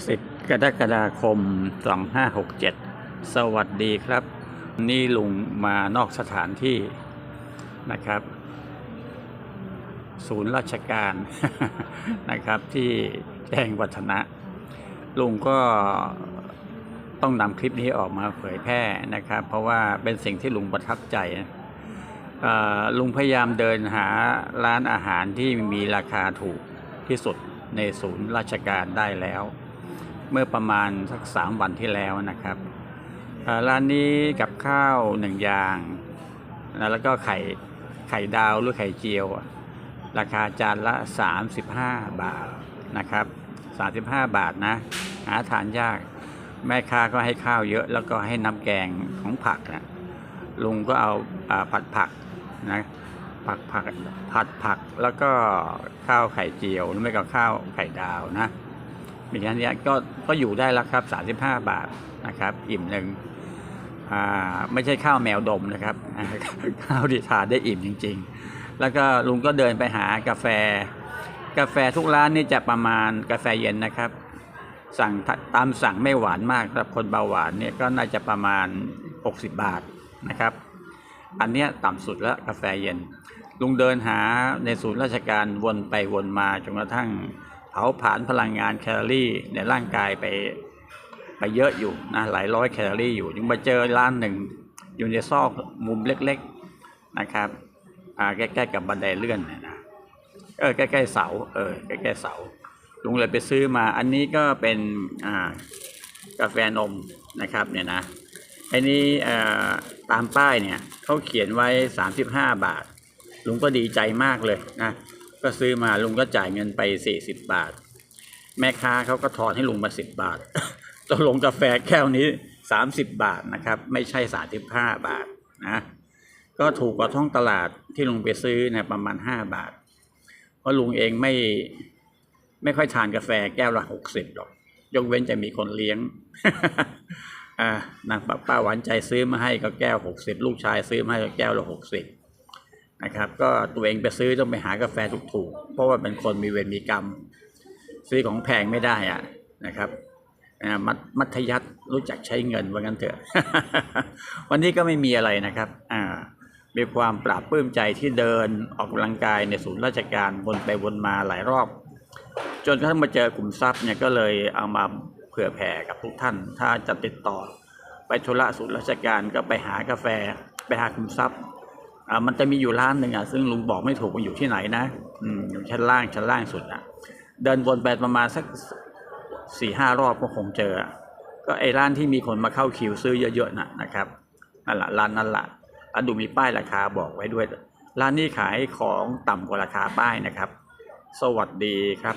10 กรกฎาคม 2567 สวัสดีครับ นี่ลุงมานอกสถานที่นะครับ ศูนย์ราชการนะครับที่แจ้งวัฒนะ ลุงก็ต้องนำคลิปนี้ออกมาเผยแพร่นะครับ เพราะว่าเป็นสิ่งที่ลุงประทับใจลุงพยายามเดินหาร้านอาหารที่มีราคาถูกที่สุดในศูนย์ราชการได้แล้ว เมื่อประมาณสักสามวันที่แล้วนะครับร้านนี้กับข้าวหนึ่งอย่างนะแล้วก็ไข่ไข่ดาวหรือไข่เจียว ราคาจานละ 35 บาทนะครับ 35 บาทนะ หาทานยาก แม่ค้าก็ให้ข้าวเยอะ แล้วก็ให้น้ำแกงของผักนะลุงก็เอาอาผัดผักนะผักผักผัดผักแล้วก็ข้าวไข่เจียวหรือไม่ก็ข้าวไข่ดาวนะ มีแค่นี้ก็ก็อยู่ได้แล้วครับ 35 บาทนะครับ อิ่มหนึ่งอ่าไม่ใช่ข้าวแมวดมนะครับ ข้าวที่ทานได้อิ่มจริง ๆ แล้วก็ลุงก็เดินไปหากาแฟ กาแฟทุกร้านนี่จะประมาณกาแฟเย็นนะครับ สั่งตามสั่งไม่หวานมากสำหรับคนเบาหวานเนี่ยก็น่าจะประมาณ 60 บาทนะครับ อันเนี้ยต่ำสุดแล้วกาแฟเย็น ลุงเดินหาในศูนย์ราชการวนไปวนมาจนกระทั่ง เผาผลาญพลังงานแคลอรี่ในร่างกายไปไปเยอะอยู่นะหลายร้อยแคลอรี่อยู่ยังมาเจอร้านหนึ่งอยู่ในซอกมุมเล็กๆนะครับอ่าใกล้ๆกับบันไดเลื่อนนะเออใกล้ๆเสาเออใกล้ๆเสาลุงเลยไปซื้อมาอันนี้ก็เป็นอ่ากาแฟนมนะครับเนี่ยนะอันนี้ตามป้ายเนี่ยเขาเขียนไว้ 35 บาท ลุงก็ดีใจมากเลยนะ ก็ซื้อมาลุงก็จ่ายเงินไป40บบาท แม่ค้าเขาก็ทอนให้ลุงมา10บบาทตกลงกาแฟแก้วนี้30บบาทนะครับ ไม่ใช่35บห้าบาทนะก็ถูกกว่าท้องตลาดที่ลุงไปซื้อเนี่ยประมาณ5บาท เพราะลุงเองไม่ไม่ค่อยทานกาแฟแก้วละหกสิบหรอก ยกเว้นจะมีคนเลี้ยงอ่านางป้าป้าหวานใจซื้อมาให้ก็แก้วหกสิบลูกชายซื้อมาให้ก็แก้วละหกสิบ นะครับ ก็ตัวเองไปซื้อต้องไปหากาแฟถูกๆ เพราะว่าเป็นคนมีเวรมีกรรม ซื้อของแพงไม่ได้อะนะครับมัธมัธยัติรู้จักใช้เงินว่างั้นเถอะ วันนี้ก็ไม่มีอะไรนะครับ อ่า มีความปราบปลื้มใจที่เดินออกกำลังกายในศูนย์ราชการวนไปวนมาหลายรอบ จนกระทั่งมาเจอกลุ่มทรัพย์เนี่ยก็เลยเอามาเผื่อแผ่กับทุกท่าน ถ้าจะติดต่อ ไปธุระศูนย์ราชการก็ไปหากาแฟ ไปหากลุ่มทรัพย์ อ่ามันจะมีอยู่ร้านหนึ่งอะซึ่งลุงบอกไม่ถูกว่าอยู่ที่ไหนนะอืมอยู่ชั้นล่างชั้นล่างสุดอะ เดินวนไปประมาณสักสี่ห้ารอบก็คงเจอ ก็ไอ้ร้านที่มีคนมาเข้าคิวซื้อเยอะๆน่ะนะครับนั่นแหละร้านนั่นแหละแล้วดูมีป้ายราคาบอกไว้ด้วย ร้านนี้ขายของต่ำกว่าราคาป้ายนะครับ สวัสดีครับ